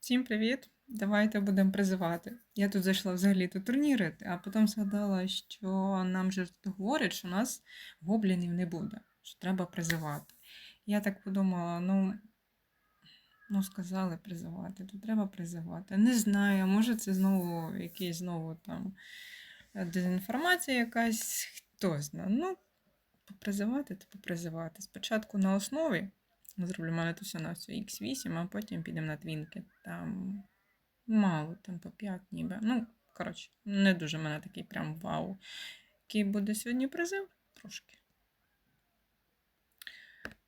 Всім привіт! Давайте будемо призивати. Я тут зайшла взагалі то турніри, а потім згадала, що нам же говорять, що у нас гоблінів не буде, що треба призивати. Я так подумала, ну, ну сказали призивати, то треба призивати. Не знаю, може це знову якийсь знову там дезінформація якась, хто знає. Ну, попризивати, то попризивати. Спочатку на основі. Зроблю в мене тут все на все X8, а потім підемо на твінки. Там мало, там по 5 ніби. Ну, коротше, не дуже мене такий прям вау. Який буде сьогодні призив? Трошки.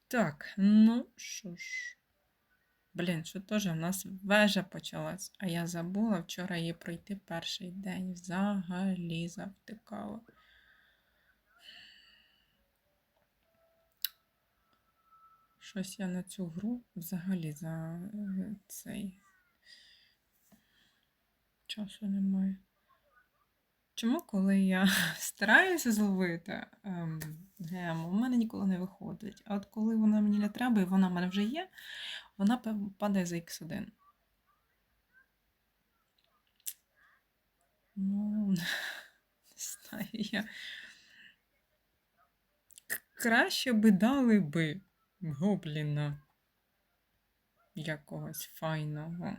Так, ну що ж. Блін, що теж в нас вежа почалась, а я забула вчора її пройти перший день. Взагалі завтикала. Щось я на цю гру взагалі за е, цей часу немає. Чому, коли я стараюся зловити ем, гему, у мене ніколи не виходить. А от коли вона мені не треба і вона в мене вже є, вона падає за Х1. Ну, не знаю я. Краще би дали би гобліна якогось файного.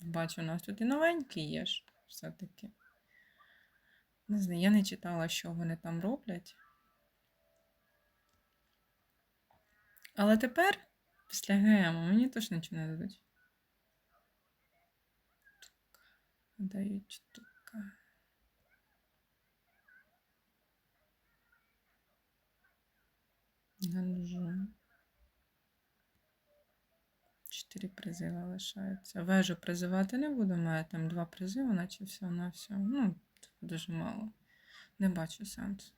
Бачу, у нас тут і новенький є ж все-таки. Не знаю, я не читала, що вони там роблять. Але тепер, після ГМу, мені точно нічого не дадуть. Дають штука. Ганжу. Чотири призиви лишаються. Вежу призивати не буду, маю там два призиви, наче все на все. Ну, дуже мало. Не бачу сенсу.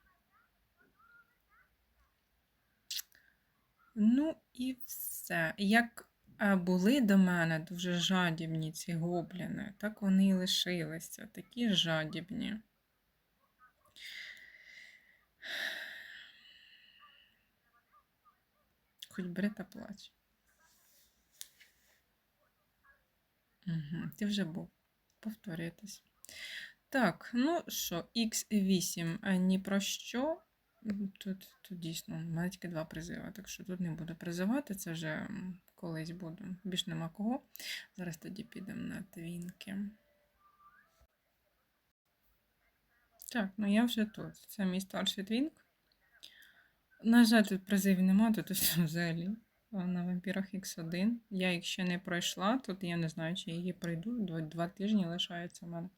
Ну і все. Як е, були до мене дуже жадібні ці гобліни, так вони і лишилися. Такі жадібні. Хоч бери та плач. Угу, ти вже був. Повторюйтесь. Так, ну що, X8 а ні про що. Тут, тут дійсно в мене тільки два призиви, так що тут не буду призивати, це вже колись буду. Більш нема кого. Зараз тоді підемо на твінки. Так, ну я вже тут. Це мій старший твінк. На жаль, тут призивів немає, тут ось взагалі на вампірах X1. Я їх ще не пройшла, тут я не знаю, чи я її пройду. Два, два тижні лишається в мене.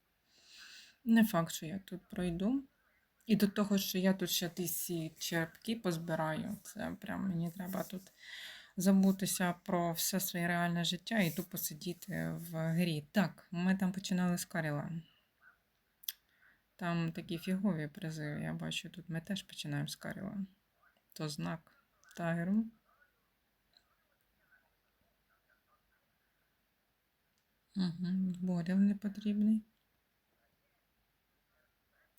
Не факт, що я тут пройду. І до того, що я тут ще ті черпки позбираю. Це прям мені треба тут забутися про все своє реальне життя і тупо сидіти в грі. Так, ми там починали з Каріла. Там такі фігові призиви, я бачу, тут ми теж починаємо з Каріла. То знак Тайру. Угу, Борів не потрібний.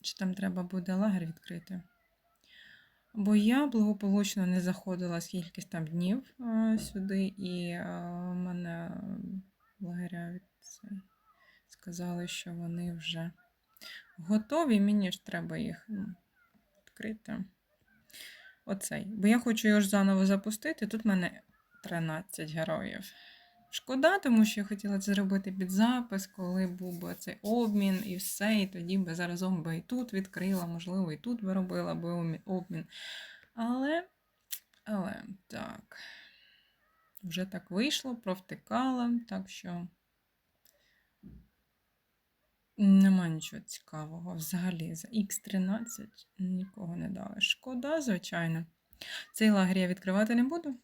Чи там треба буде лагер відкрити? Бо я благополучно не заходила скільки там днів а, сюди, і а, мене лагеря від цей, сказали, що вони вже готові. Мені ж треба їх ну, відкрити. Оцей. Бо я хочу його ж заново запустити. Тут в мене 13 героїв. Шкода, тому що я хотіла це зробити під запис, коли був би цей обмін і все, і тоді би заразом би і тут відкрила, можливо, і тут би робила би обмін. Але, але так, вже так вийшло, провтикала, так що нема нічого цікавого. Взагалі за Х13 нікого не дали. Шкода, звичайно. Цей лагер я відкривати не буду.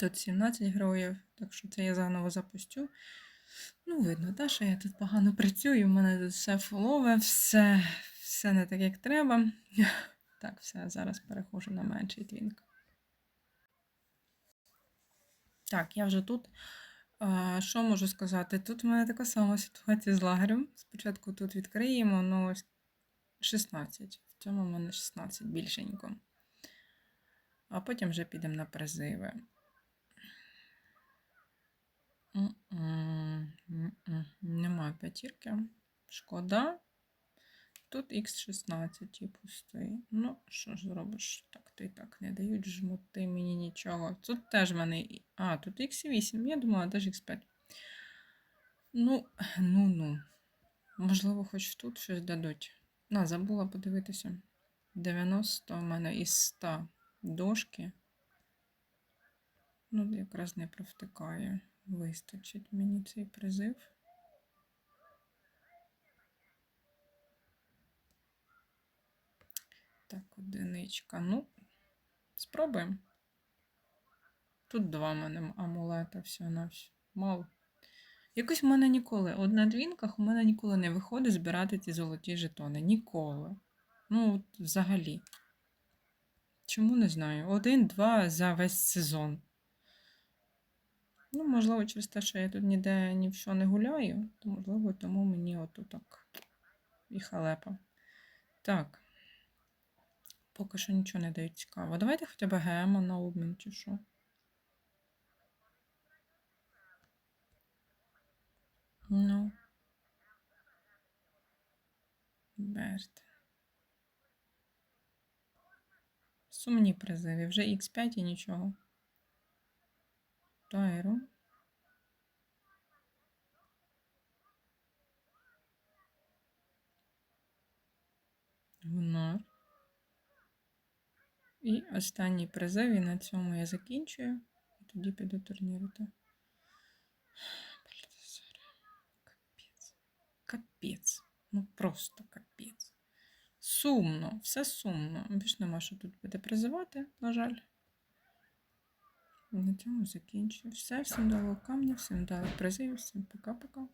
Тут 17 героїв, так що це я заново запустю. Ну, видно, та, що я тут погано працюю, в мене тут все фолове, все, все не так, як треба. Так, все, зараз перехожу на менший твінк. Так, я вже тут. Що можу сказати? Тут в мене така сама ситуація з лагерем. Спочатку тут відкриємо, ну ось 16. В цьому в мене 16 більшенько. А потім вже підемо на призиви. Немає п'ятірки. Шкода. Тут Х16 пустий. Ну, що ж зробиш? Так, то і так не дають жмути мені нічого. Тут теж в мене. А, тут Х8. Я думала, теж Х5. Ну, ну, ну. Можливо, хоч тут щось дадуть. На, забула подивитися. 90 в мене із 100 дошки. Ну, якраз не провтикає. Вистачить мені цей призив. Так, одиничка. Ну, спробуємо. Тут два в мене амулета, все на все. Мало. Якось в мене ніколи, от на двінках у мене ніколи не виходить збирати ці золоті жетони. Ніколи. Ну, от взагалі. Чому не знаю? Один-два за весь сезон. Ну, можливо, через те, що я тут ніде ні в що не гуляю, то, можливо, тому мені от так і халепа. Так. Поки що нічого не дають цікаво. Давайте хоча б гемо на обмін чи що. Ну. Берт. Сумні призиви. Вже Х5 і нічого. Тайру. І останній призив, і на цьому я закінчую. І тоді піду турнірити. Капець. Капець. Ну просто капець. Сумно, все сумно. Більш нема що тут буде призивати, на жаль. На цьому закінчую. Все, всім дало камня, всім дало призив, всім пока-пока.